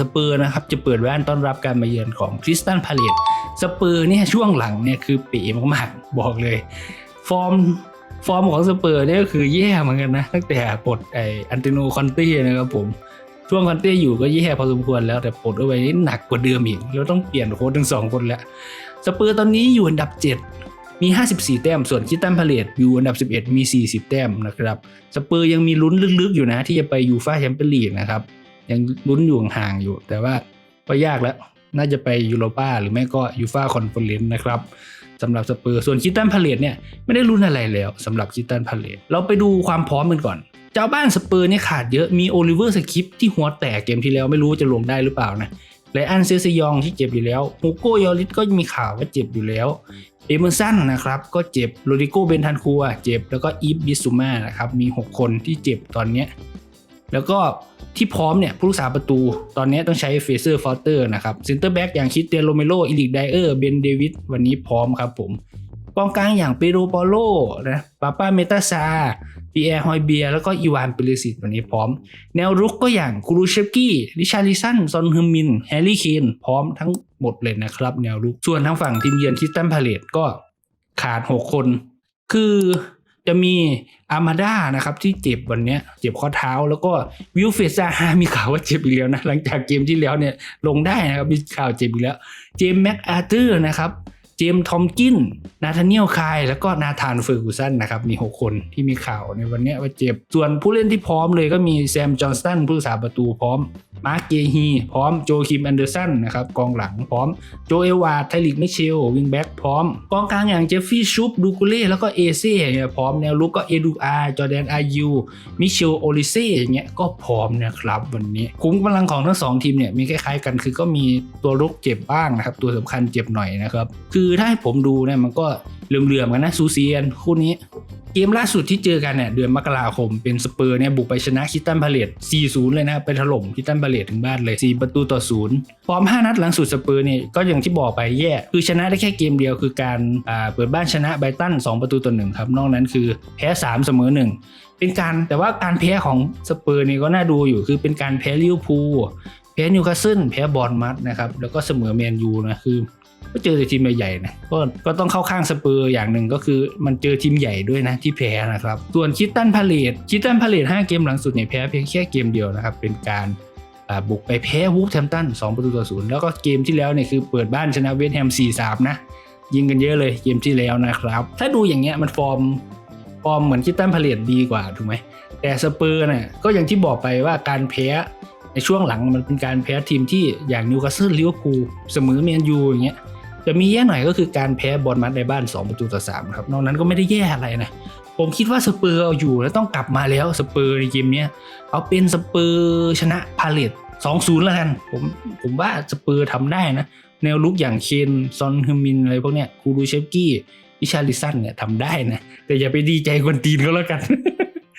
สเปอร์นะครับจะเปิดบ้านต้อนรับการมาเยือนของคริสตันพาเลตสเปอร์เนี่ยช่วงหลังเนี่ยคือเป๋มากๆบอกเลย ฟอร์มฟอร์มของสเปอร์เนี่ยก็คือแย่เหมือนกันนะ ตั้งแต่ปลดไออันเตโนคอนเต้นะครับผมช่วงคอนเต้อยู่ก็แย่พอสมควรแล้วแต่ปลดเอาไว้นี่หนักกว่าเดิมอีกแล้วต้องเปลี่ยนโค้ชทั้งสองคนแล้วสเปอร์ตอนนี้อยู่อันดับ 7 มี 54 แต้ม ส่วนคิตันพาเลตอยู่อันดับ 11 มี 40 แต้มนะครับสเปอร์ยังมีลุ้นลึกๆอยู่นะที่จะไปยูฟ่าแชมเปี้ยนลีกนะครับ ยังลุ้นอยู่ห่างอยู่ แต่ว่าก็ยากแล้ว น่าจะไปยูโรป้าหรือไม่ก็ยูฟ่าคอนเฟอเรนซ์นะครับสำหรับสเปอร์ส่วนคิตันพาเลตเนี่ยไม่ได้ลุ้นอะไรแล้วสำหรับคิตันพาเลตเราไปดูความพร้อมกันก่อน เจ้าบ้านสเปอร์เนี่ยขาดเยอะมีโอลิเวอร์สคริปที่หัวแตกเกมที่แล้วไม่รู้จะลงได้หรือเปล่านะไลอันเซซยองที่เจ็บอยู่แล้วฮูโกยอริสก็มีข่าวว่าเจ็บอยู่แล้วเอเมอร์สันนะครับก็เจ็บโรดิโกเบนทันคัวเจ็บแล้วก็อีฟบิสุมานะครับมี 6 คนที่เจ็บตอนเนี้ยแล้วก็ ที่พร้อมเนี่ยผู้รักษาประตู ตอนนี้ต้องใช้เฟเซอร์ฟอร์เตอร์นะครับเซนเตอร์แบ็กอย่างคิดเตียโรเมโรอิลิกไดเออร์เบนเดวิดวันนี้พร้อมครับผมกองกลางอย่างเปโรปอโลนะปาป้าเมตาซาปีแอร์ฮอยเบียแล้วก็อีวานเปริสิตวันนี้พร้อม แนวรุกก็อย่างครูเชฟกี้ริชาริสันซอนฮึมมิน แฮร์รี่เคนพร้อมทั้งหมดเลยนะครับ แนวรุกส่วนทางฝั่งทีมเยือนคิสตันพาเลตก็ขาด 6 คน คือ จะมีอามาด้านะครับที่เจ็บวันนี้เจ็บข้อเท้า แล้วก็วิลเฟซาฮามีข่าวว่าเจ็บอีกแล้วนะหลังจากเกมที่แล้วเนี่ยลงได้นะครับมีข่าวเจ็บอีกแล้ว เจมส์แม็กอาร์เตอร์นะครับเจมส์ทอมกิน นาธาเนียลคาย แล้วก็นาธานเฟอร์กูสันนะครับ มี 6 คนที่มีข่าวในวันนี้ว่าเจ็บ ส่วนผู้เล่นที่พร้อมเลยก็มีแซม จอห์นสตันผู้รักษาประตูพร้อม มาร์คเกฮี พร้อมโจคิมแอนเดอร์สันนะครับกองหลังพร้อมโจเอวาไทลิกมิเชลวิงแบ็กพร้อม กองกลางอย่างเจฟฟี่ชุบดูกุเล่แล้วก็เอเซ่เนี่ยพร้อมแนวลุกก็เอดูอาร์จอแดนอายูมิเชลโอลิเซ่อย่างเงี้ยก็พร้อมนะครับวันนี้คุ้มกำลังของทั้งสองทีมเนี่ยมีคล้ายๆกันคือก็มีตัวลุกเจ็บบ้างนะครับตัวสำคัญเจ็บหน่อยนะครับคือถ้าให้ผมดูเนี่ยมันก็เหลื่อมๆกันนะซูเซียนคู่นี้ เกมล่าสุดที่เจอกันเนี่ยเดือนมกราคมเป็นสเปอร์เนี่ยบุกไปชนะคิตันพาเลต4-0 เลยนะครับไปถล่มคิตันพาเลตถึงบ้านเลย 4 ประตูต่อ 0 ฟอร์ม 5 นัดหลังสุดสเปอร์เนี่ยก็อย่างที่บอกไปแย่ คือชนะได้แค่เกมเดียวคือการอ่าเปิดบ้านชนะไบตัน 2 ประตูต่อ 1 ครับ นอกนั้นคือแพ้ 3 เสมอ 1 เป็นการแต่ว่าการแพ้ของสเปอร์เนี่ยก็น่าดูอยู่คือเป็นการแพ้ลิเวอร์พูลแพ้นิวคาสเซิลแพ้บอร์นมัดนะครับแล้วก็เสมอแมนยูนะคือ ก็เจอแต่ทีมใหญ่ๆนะก็ก็ต้องเข้าข้างสเปอร์อย่างหนึ่งก็คือมันเจอทีมใหญ่ด้วยนะที่แพ้นะครับ ส่วนคิตตันพาเลตคิตตันพาเลต5เกมหลังสุดเนี่ยแพ้เพียงแค่เกมเดียวนะครับ เป็นการบุกไปแพ้วูฟแฮมตัน2ประตูต่อศูนย์แล้วก็เกมที่แล้วเนี่ยคือเปิดบ้านชนะเวสต์แฮม4-3นะยิงกันเยอะเลยเกมที่แล้วนะครับ ถ้าดูอย่างเงี้ยมันฟอร์มฟอร์มเหมือนคิตตันพาเลตดีกว่าถูกไหมแต่สเปอร์เนี่ยก็อย่างที่บอกไปว่าการแพ้ในช่วงหลังมันเป็นการแพ้ทีมที่อย่างนิวคาสเซิลลิเวอร์พูลเสมอแมนยูอย่างเงี้ย จะมีแย่หน่อยก็คือการแพ้บอลมัดในบ้าน 2 ประตูต่อ3ครับนอกนั้นก็ไม่ได้แย่อะไรนะผมคิดว่าสเปอร์เอาอยู่แล้วต้องกลับมาแล้วสเปอร์ในเกมเนี้ยเอาเป็นสเปอร์ชนะพาเลต2-0แล้วกันผมผมว่าสเปอร์ทำได้นะ แนวลุกอย่างเคนซอนฮึมินอะไรพวกเนี้ยคูรูเชฟกี้วิชาลิสันเนี่ยทำได้นะ แต่อย่าไปดีใจกวนตีนเขาแล้วกัน